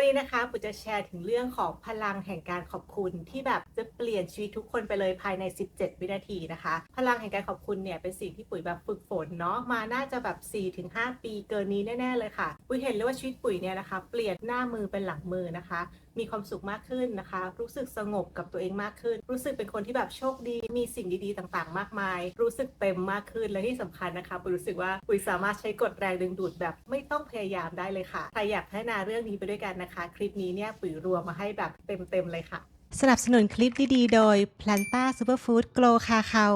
วันนี้นะคะปุ๋ยจะแชร์ถึงเรื่องของพลังแห่งการขอบคุณที่แบบจะเปลี่ยนชีวิตทุกคนไปเลยภายใน 17 วินาทีนะคะ พลังแห่งการขอบคุณเนี่ยเป็นสิ่งที่ปุ๋ยแบบฝึกฝนเนาะมาน่าจะแบบ 4-5 ปีเกินนี้แน่ ๆ เลยค่ะ ปุ๋ยเห็นเลยว่าชีวิตปุ๋ยเนี่ยนะคะ เปลี่ยนหน้ามือเป็นหลังมือนะคะ มีความสุขมากขึ้นนะคะ รู้สึกสงบกับตัวเองมากขึ้น รู้สึกเป็นคนที่แบบโชคดี มีสิ่งดีๆ ต่างๆ มากมาย รู้สึกเต็มมากขึ้น และที่สำคัญนะคะปุ๋ยรู้สึกว่าปุ๋ยสามารถใช้กฎแรงดึงดูดแบบไม่ต้องพยายามได้เลยค่ะ ใครอยากพัฒนาเรื่องนี้ไปด้วยกันนะคะ คลิปนี้เนี่ยปุ๋ยรวมมาให้แบบเต็มๆเลยค่ะ สนับสนุนคลิปดีๆ โดย Planta Superfood Glow คาคา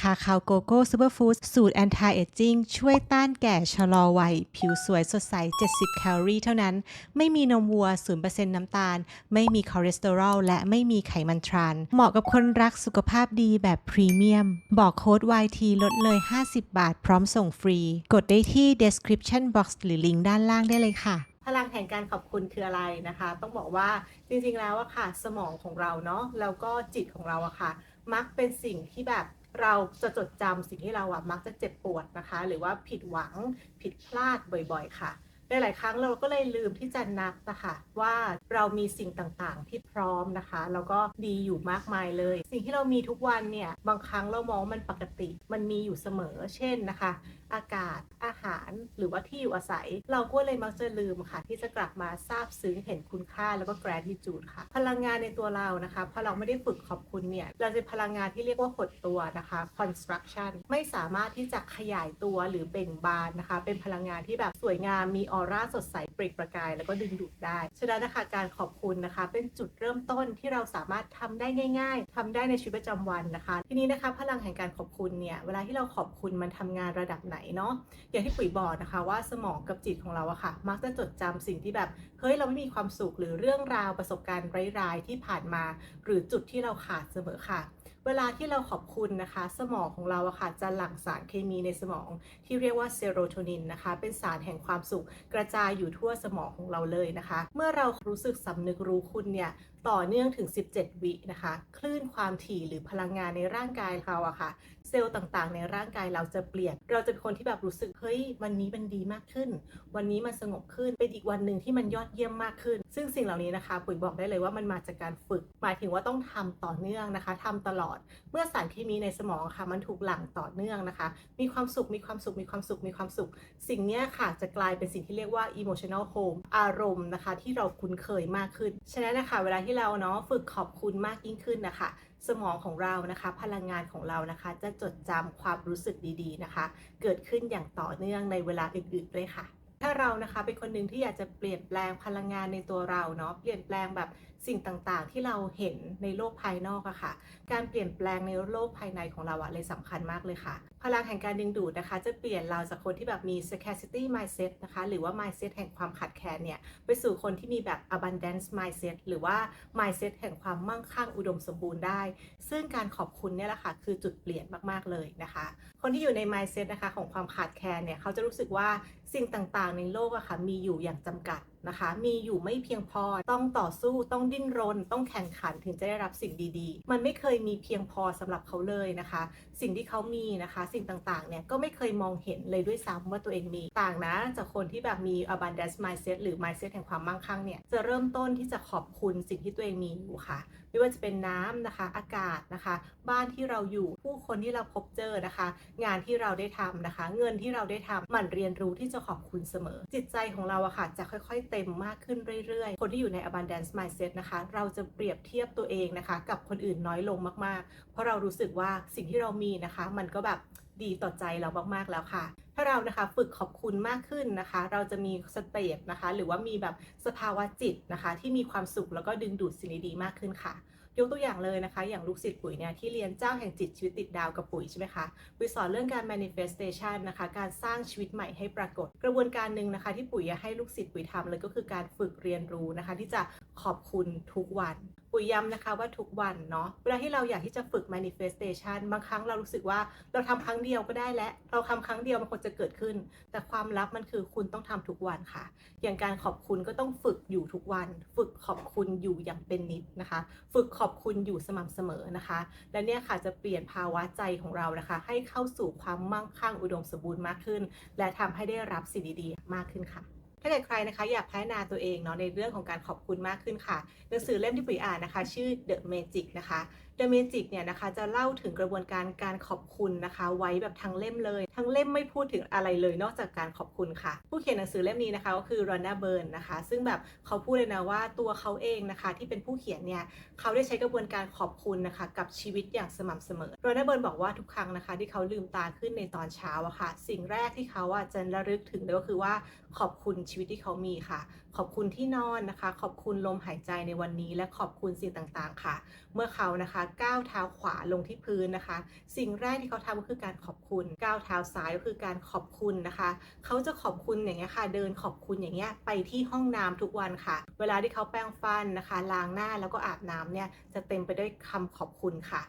คาคาโกโก้ Superfood สูตร Anti Aging ช่วยต้านแก่ชะลอวัย ผิวสวยสดใส 70 แคลอรี่เท่านั้น ไม่มีนมวัว 0%น้ำตาล ไม่มีคอเลสเตอรอล และไม่มีไขมันทราน เหมาะกับคนรักสุขภาพดีแบบพรีเมียม บอกโค้ด YT ลดเลย 50 บาท พร้อมส่งฟรี กดได้ที่ description box หรือลิงก์ด้านล่างได้เลยค่ะ ลังแห่งการขอบคุณคืออะไรนะคะ ต้องบอกว่าจริงๆแล้วอะค่ะ สมองของเราเนาะแล้วก็จิตของเราอะค่ะ มักเป็นสิ่งที่แบบเราจะจดจำสิ่งที่เราอะมักจะเจ็บปวดนะคะ หรือว่าผิดหวังผิดพลาดบ่อย ๆ ค่ะหลายๆครั้งเราก็เลยลืมที่จะนับนะคะว่าเรามีสิ่งต่างๆ ที่พร้อมนะคะ แล้วก็ดีอยู่มากมายเลย สิ่งที่เรามีทุกวันเนี่ยบางครั้งเรามองว่ามันปกติ มันมีอยู่เสมอ เช่นนะคะ อากาศ อาหาร หรือว่าที่อยู่อาศัย เราก็เลยมักจะลืมค่ะ ที่จะกลับมาซาบซึ้งเห็นคุณค่าแล้วก็ gratitude ค่ะ พลังงานในตัวเรานะคะพอเราไม่ได้ฝึกขอบคุณเนี่ย เราจะพลังงานที่เรียกว่าหดตัวนะคะ construction ไม่สามารถที่จะขยายตัวหรือเบ่งบานนะคะ เป็นพลังงานที่แบบสวยงามมีออร่าสดใส ปล่งประกายแล้วก็ดึงดูดได้ ฉะนั้นนะคะการขอบคุณนะคะ เป็นจุดเริ่มต้นที่เราสามารถทำได้ง่าย ๆทำได้ในชีวิตประจำวันนะคะ ทีนี้นะคะ พลังแห่งการขอบคุณเนี่ยเวลาที่เราขอบคุณมันทำงานระดับไหนเนาะอย่างที่ปุ๋ยบอกนะคะว่าสมองกับจิตของเราอะค่ะ มักจะจดจำสิ่งที่แบบเฮ้ยเราไม่มีความสุขหรือเรื่องราวประสบการณ์ร้ายๆที่ผ่านมา หรือจุดที่เราขาดเสมอค่ะ เวลาที่เราขอบคุณนะคะ สมองของเราอะค่ะจะหลั่งสารเคมีในสมองที่เรียกว่าเซโรโทนินนะคะ เป็นสารแห่งความสุขกระจายอยู่ทั่วสมองของเราเลยนะคะ เมื่อเรารู้สึกสำนึกรู้คุณเนี่ยต่อเนื่องถึง 17 วินะคะ คลื่นความถี่หรือพลังงานในร่างกายเราอะค่ะ เซลล์ต่างๆ ในร่างกายเราจะเปลี่ยน เราจะเป็นคนที่แบบรู้สึก เฮ้ย วันนี้มันดีมากขึ้น วันนี้มันสงบขึ้น เป็นอีกวันหนึ่งที่มันยอดเยี่ยมมากขึ้น ซึ่งสิ่งเหล่านี้นะคะ ปุ๋ยบอกได้เลยว่ามันมาจากการฝึก หมายถึงว่าต้องทำต่อเนื่องนะคะทำตลอดเมื่อสารเคมีในสมองค่ะมันถูกหลั่งต่อเนื่องนะคะ มีความสุขมีความสุขมีความสุขมีความสุข สิ่งนี้ค่ะจะกลายเป็นสิ่งที่เรียกว่า emotional home อารมณ์นะคะ ที่เราคุ้นเคยมากขึ้น ฉะนั้นนะคะ เวลาที่เราเนาะฝึกขอบคุณมากยิ่งขึ้นนะคะ สมองของเรานะคะ พลังงานของเรานะคะ จะจดจำความรู้สึกดีๆนะคะ เกิดขึ้นอย่างต่อเนื่องในเวลาอื่นๆด้วยค่ะ ถ้าเรานะคะเป็นคนหนึ่งที่อยากจะเปลี่ยนแปลงพลังงานในตัวเราเนาะเปลี่ยนแปลงแบบสิ่งต่างๆ ที่เราเห็นในโลกภายนอกอะค่ะ การเปลี่ยนแปลงในโลกภายในของเราอะเลยสำคัญมากเลยค่ะ พลังแห่งการดึงดูดนะคะ จะเปลี่ยนเราจากคนที่แบบมี scarcity mindset นะคะหรือว่า mindset แห่งความขาดแคลนเนี่ยไปสู่คนที่มีแบบ abundance mindset หรือว่า mindset แห่งความมั่งคั่งอุดมสมบูรณ์ได้ ซึ่งการขอบคุณเนี่ยแหละค่ะคือจุดเปลี่ยนมากๆเลยนะคะ คนที่อยู่ใน mindset นะคะของความขาดแคลนเนี่ยเขาจะรู้สึกว่า สิ่งต่างๆในโลกอะค่ะมีอยู่อย่างจำกัด นะคะ มีอยู่ไม่เพียงพอ ต้องต่อสู้ ต้องดิ้นรน ต้องแข่งขันถึงจะได้รับสิ่งดีๆ มันไม่เคยมีเพียงพอสำหรับเขาเลยนะคะ สิ่งที่เขามีนะคะ สิ่งต่างๆ เนี่ยก็ไม่เคยมองเห็นเลยด้วยซ้ำว่าตัวเองมี ต่างนะจากคนที่แบบมี abundance mindset หรือ mindset แห่งความมั่งคั่งเนี่ย จะเริ่มต้นที่จะขอบคุณสิ่งที่ตัวเองมีอยู่ค่ะ ไม่ว่าจะเป็นน้ำนะคะ อากาศนะคะ บ้านที่เราอยู่ ผู้คนที่เราพบเจอนะคะ งานที่เราได้ทำนะคะ เงินที่เราได้ทำหมั่นเรียนรู้ที่จะขอบคุณเสมอ จิตใจของเราอะค่ะจะค่อยๆเต็มมากขึ้นเรื่อยๆ คนที่อยู่ใน abundance mindset นะคะ เราจะเปรียบเทียบตัวเองนะคะ กับคนอื่นน้อยลงมากๆ เพราะเรารู้สึกว่าสิ่งที่เรามีนะคะ มันก็แบบดีต่อใจเรามากๆแล้วค่ะ ถ้าเรานะคะฝึกขอบคุณมากขึ้นนะคะ เราจะมีสเตตนะคะ หรือว่ามีแบบสภาวะจิตนะคะ ที่มีความสุขแล้วก็ดึงดูดสิ่งดีๆมากขึ้นค่ะ ยกตัวอย่างเลยนะคะ อย่างลูกศิษย์ปุ๋ยเนี่ยที่เรียนเจ้าแห่งจิตชีวิตติดดาวกับปุ๋ยใช่ไหมคะปุ๋ยสอนเรื่องการ manifestation นะคะ การสร้างชีวิตใหม่ให้ปรากฏ กระบวนการหนึ่งนะคะ ที่ปุ๋ยให้ลูกศิษย์ปุ๋ยทำเลยก็คือการฝึกเรียนรู้นะคะ ที่จะ ขอบคุณทุกวัน ปุ๋ยย้ำนะคะว่าทุกวันเนาะเวลาที่เราอยากที่จะฝึก manifestation บางครั้งเรารู้สึกว่าเราทำครั้งเดียวก็ได้แล้วเราทำครั้งเดียวมันควรจะเกิดขึ้น แต่ความลับมันคือคุณต้องทำทุกวันค่ะ อย่างการขอบคุณก็ต้องฝึกอยู่ทุกวัน ฝึกขอบคุณอยู่อย่างเป็นนิดนะคะ ฝึกขอบคุณอยู่สม่ำเสมอนะคะ และเนี่ยค่ะจะเปลี่ยนภาวะใจของเรานะคะ ให้เข้าสู่ความมั่งคั่งอุดมสมบูรณ์มากขึ้น และทำให้ได้รับสิ่งดีๆ มากขึ้นค่ะ ถ้าเกิดใครนะคะอยากพัฒนาตัวเองเนาะในเรื่องของการขอบคุณมากขึ้นค่ะหนังสือเล่มที่ปุ๋ยอ่านนะคะ ชื่อ The Magic นะคะ The Magic เนี่ยนะคะจะเล่าถึงกระบวนการการขอบคุณนะคะ ไว้แบบทั้งเล่มเลย ทั้งเล่มไม่พูดถึงอะไรเลยนอกจากการขอบคุณค่ะ ผู้เขียนหนังสือเล่มนี้นะคะก็คือรอนนาเบิร์นนะคะ ซึ่งแบบเขาพูดเลยนะว่าตัวเขาเองนะคะ ที่เป็นผู้เขียนเนี่ยเขาได้ใช้กระบวนการขอบคุณนะคะกับชีวิตอย่างสม่ำเสมอรอนนาเบิร์นบอกว่าทุกครั้งนะคะ ที่เขาลืมตาขึ้นในตอนเช้าอะค่ะ สิ่งแรกที่เขาอะจะระลึกถึงเลยก็คือว่าขอบคุณชีวิตที่เขามีค่ะขอบคุณที่นอนนะคะ ขอบคุณลมหายใจในวันนี้และขอบคุณสิ่งต่างๆ ค่ะ เมื่อเขานะคะก้าวเท้าขวาลงที่พื้นนะคะ สิ่งแรกที่เขาทำก็คือการขอบคุณก้าวเท้าซ้ายก็คือการขอบคุณนะคะ เขาจะขอบคุณอย่างเงี้ยค่ะ เดินขอบคุณอย่างเงี้ยไปที่ห้องน้ำทุกวันค่ะ เวลาที่เขาแปรงฟันนะคะล้างหน้าแล้วก็อาบน้ำเนี่ยจะเต็มไปด้วยคำขอบคุณค่ะ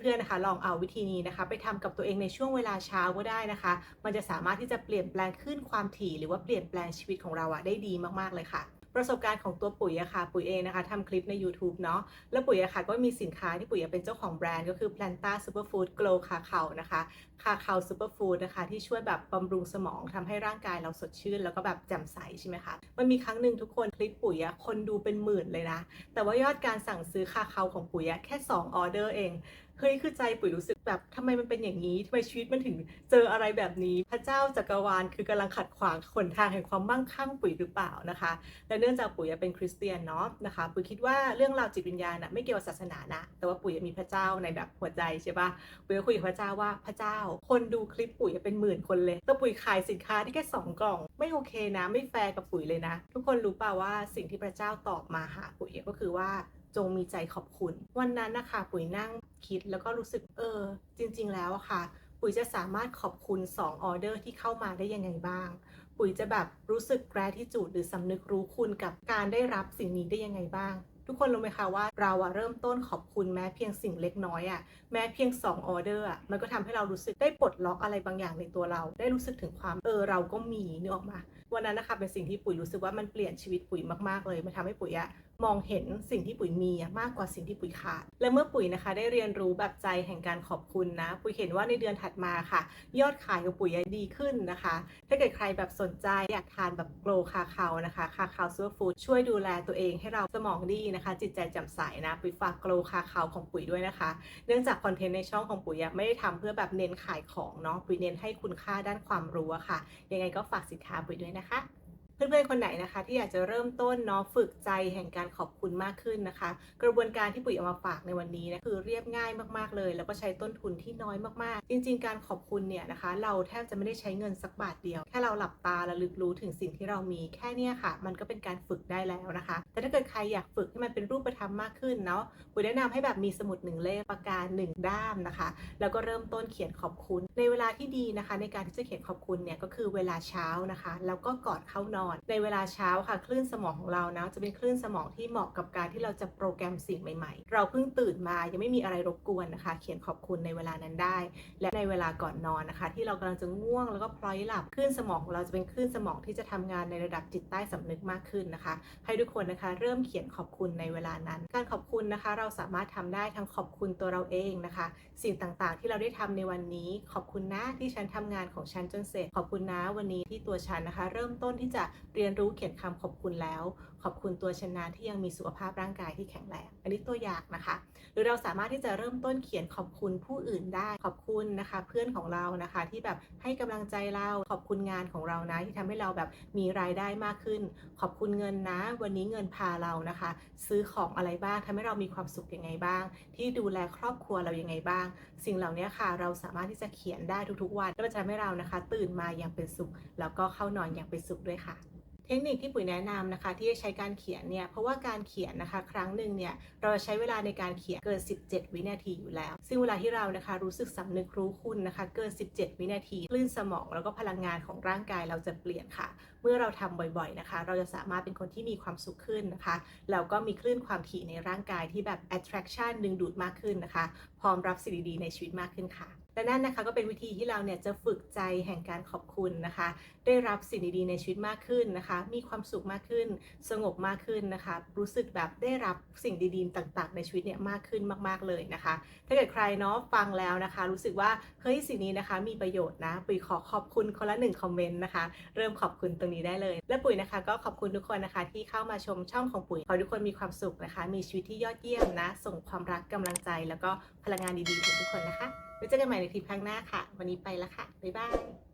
เพื่อนๆนะคะ ลองเอาวิธีนี้นะคะ ไปทำกับตัวเองในช่วงเวลาเช้าก็ได้นะคะ มันจะสามารถที่จะเปลี่ยนแปลงขึ้นความถี่ หรือว่าเปลี่ยนแปลงชีวิตของเราอะได้ดีมากๆเลยค่ะประสบการณ์ของตัวปุ๋ยอะค่ะ ปุ๋ยเองนะคะทำคลิปใน YouTube เนาะแล้วปุ๋ยอะค่ะก็มีสินค้าที่ปุ๋ยเป็นเจ้าของแบรนด์ก็คือ Planta Superfood Glow คาคานะคะคาคาซูเปอร์ฟู้ดนะคะที่ช่วยแบบบำรุงสมองทำให้ร่างกายเราสดชื่น แล้วก็แบบแจ่มใสใช่ไหมคะมันมีครั้งหนึ่งทุกคนคลิปปุ๋ยอะคนดูเป็นหมื่นเลยนะ แต่ว่ายอดการสั่งซื้อคาคาของปุ๋ยอะแค่ 2 ออเดอร์เอง เฮ้ยคือใจปุ๋ยรู้สึกแบบทำไมมันเป็นอย่างนี้ทำไมชีวิตมันถึงเจออะไรแบบนี้ พระเจ้าจักรวาลคือกำลังขัดขวางขนทางแห่งความมั่งคั่งปุ๋ยหรือเปล่านะคะ และเนื่องจากปุ๋ยเป็นคริสเตียนเนาะนะคะ ปุ๋ยคิดว่าเรื่องราวจิตวิญญาณนะไม่เกี่ยวกับศาสนานะ แต่ว่าปุ๋ยมีพระเจ้าในแบบหัวใจใช่ปะปุ๋ยก็คุยกับพระเจ้าว่าพระเจ้า คนดูคลิปปุ๋ยเป็นหมื่นคนเลยแต่ปุ๋ยขายสินค้าที่แค่สองกล่อง ไม่โอเคนะ ไม่แฟร์กับปุ๋ยเลยนะ ทุกคนรู้ป่าว่าสิ่งที่พระเจ้าตอบมาหาปุ๋ยก็คือว่า จงมีใจขอบคุณ วันนั้นนะคะปุ๋ยนั่งคิดแล้วก็รู้สึกเออ จริง ๆ แล้วอะค่ะ ปุ๋ยจะสามารถขอบคุณ2ออเดอร์ที่เข้ามาได้ยังไงบ้าง ปุ๋ยจะแบบรู้สึก gratitude หรือสำนึกรู้คุณกับการได้รับสิ่งนี้ได้ยังไงบ้างทุกคนรู้ไหมคะว่าเราอะเริ่มต้นขอบคุณแม้เพียงสิ่งเล็กน้อยอะแม้เพียง2ออเดอร์อะมันก็ทำให้เรารู้สึกได้ปลดล็อกอะไรบางอย่างในตัวเรา ได้รู้สึกถึงความเออเราก็มีนึกออกมาวันนั้นนะคะเป็นสิ่งที่ปุ๋ยรู้สึกว่ามันเปลี่ยนชีวิตปุ๋ยมากๆเลยมันทำให้ปุ๋ยอะ มองเห็นสิ่งที่ปุ๋ยมีมากกว่าสิ่งที่ปุ๋ยขาด และเมื่อปุ๋ยนะคะ ได้เรียนรู้แบบใจแห่งการขอบคุณนะ ปุ๋ยเห็นว่าในเดือนถัดมาค่ะ ยอดขายของปุ๋ยดีขึ้นนะคะ ถ้าเกิดใครแบบสนใจอยากทานแบบโกลคาคาวนะคะคาคาวซูเปอร์ฟู้ดช่วยดูแลตัวเองให้เราสมองดีนะคะ จิตใจแจ่มใสนะปุ๋ยฝากโกลคาคาวของปุ๋ยด้วยนะคะ เนื่องจากคอนเทนต์ในช่องของปุ๋ยไม่ได้ทำเพื่อแบบเน้นขายของเนาะปุ๋ยเน้นให้คุณค่าด้านความรู้อะค่ะ ยังไงก็ฝากสินค้าปุ๋ยด้วยนะคะ เพื่อนๆ คนไหนนะคะ ที่อยากจะเริ่มต้นเนาะฝึกใจแห่งการขอบคุณมากขึ้นนะคะ กระบวนการที่ปุ๋ยเอามาฝากในวันนี้นะคือเรียบง่ายมากๆเลย แล้วก็ใช้ต้นทุนที่น้อยมากๆ จริง ๆ การขอบคุณเนี่ยนะคะ เราแทบจะไม่ได้ใช้เงินสักบาทเดียว แค่เราหลับตาและลึกรู้ถึงสิ่งที่เรามีแค่เนี้ค่ะ มันก็เป็นการฝึกได้แล้วนะคะ แต่ถ้าเกิดใครอยากฝึกให้มันเป็นรูปธรรมมากขึ้นเนาะปุ๋ยแนะนำให้แบบมีสมุดหนึ่งเล่มปากกาหนึ่งด้ามนะคะ แล้วก็เริ่มต้นเขียนขอบคุณ ในเวลาที่ดีนะคะ ในการที่จะเขียนขอบคุณเนี่ยก็คือเวลาเช้านะคะ แล้วก็ก่อนเข้านอนในเวลาเช้าค่ะคลื่นสมองของเรานะจะเป็นคลื่นสมองที่เหมาะกับการที่เราจะโปรแกรมสิ่งใหม่ ๆ เราเพิ่งตื่นมายังไม่มีอะไรรบกวนนะคะ เขียนขอบคุณในเวลานั้นได้ และในเวลาก่อนนอนนะคะ ที่เรากำลังจะง่วงแล้วก็พลอยหลับคลื่นสมองของเราจะเป็นคลื่นสมองที่จะทำงานในระดับจิตใต้สำนึกมากขึ้นนะคะ ให้ทุกคนนะคะ เริ่มเขียนขอบคุณในเวลานั้น การขอบคุณนะคะ เราสามารถทำได้ทั้งขอบคุณตัวเราเองนะคะ สิ่งต่างๆ ที่เราได้ทำในวันนี้ ขอบคุณนะที่ฉันทำงานของฉันจนเสร็จ ขอบคุณนะวันนี้ที่ตัวฉันนะคะ เริ่มต้นที่จะเรียนรู้เขียนคำขอบคุณแล้ว ขอบคุณตัวฉันะที่ยังมีสุขภาพร่างกายที่แข็งแรง อันนี้ตัวอย่างนะคะ หรือเราสามารถที่จะเริ่มต้นเขียนขอบคุณผู้อื่นได้ขอบคุณนะคะ เพื่อนของเรานะคะ ที่แบบให้กำลังใจเราขอบคุณงานของเรานะที่ทำให้เราแบบมีรายได้มากขึ้น ขอบคุณเงินนะ วันนี้เงินพาเรานะคะ ซื้อของอะไรบ้างทำให้เรามีความสุขยังไงบ้าง ที่ดูแลครอบครัวเรายังไงบ้าง สิ่งเหล่านี้ค่ะ เราสามารถที่จะเขียนได้ทุกๆวันและมันจะทำให้เรานะคะ ตื่นมาอย่างเป็นสุข แล้วก็เข้านอนอย่างเป็นสุขด้วยค่ะ เทคนิคที่ปุ๋ยแนะนำนะคะ ที่จะใช้การเขียนเนี่ยเพราะว่าการเขียนนะคะ ครั้งหนึ่งเนี่ยเราจะใช้เวลาในการเขียนเกิน 17 วินาทีอยู่แล้ว ซึ่งเวลาที่เรานะคะ รู้สึกสำนึกรู้คุณนะคะ เกิน 17 วินาทีคลื่นสมองแล้วก็พลังงานของร่างกายเราจะเปลี่ยนค่ะ เมื่อเราทำบ่อยๆนะคะ เราจะสามารถเป็นคนที่มีความสุขขึ้นนะคะแล้วก็มีคลื่นความถี่ในร่างกายที่แบบ attraction ดึงดูดมากขึ้นนะคะ พร้อมรับสิ่งดีๆในชีวิตมากขึ้นค่ะ และนั่นนะคะก็เป็นวิธีที่เราเนี่ยจะฝึกใจแห่งการขอบคุณนะคะ ได้รับสิ่งดีๆในชีวิตมากขึ้นนะคะ มีความสุขมากขึ้น สงบมากขึ้นนะคะ รู้สึกแบบได้รับสิ่งดีๆ ต่างๆ ในชีวิตเนี่ยมากขึ้นมากๆเลยนะคะ ถ้าเกิดใครเนาะฟังแล้วนะคะ รู้สึกว่าเฮ้ยสิ่งนี้นะคะ มีประโยชน์นะปุ๋ยขอขอบคุณคนละหนึ่งคอมเมนต์นะคะ เริ่มขอบคุณตรงนี้ได้เลย และปุ๋ยนะคะ ก็ขอบคุณทุกคนนะคะ ที่เข้ามาชมช่องของปุ๋ยขอทุกคนมีความสุขนะคะ มีชีวิตที่ยอดเยี่ยมนะ ส่งความรักกำลังใจ แล้วก็พลังงานดีๆถึงทุกคนนะคะ ไว้เจอกันใหม่ในคลิปครั้งหน้าค่ะ วันนี้ไปแล้วค่ะ บ๊ายบาย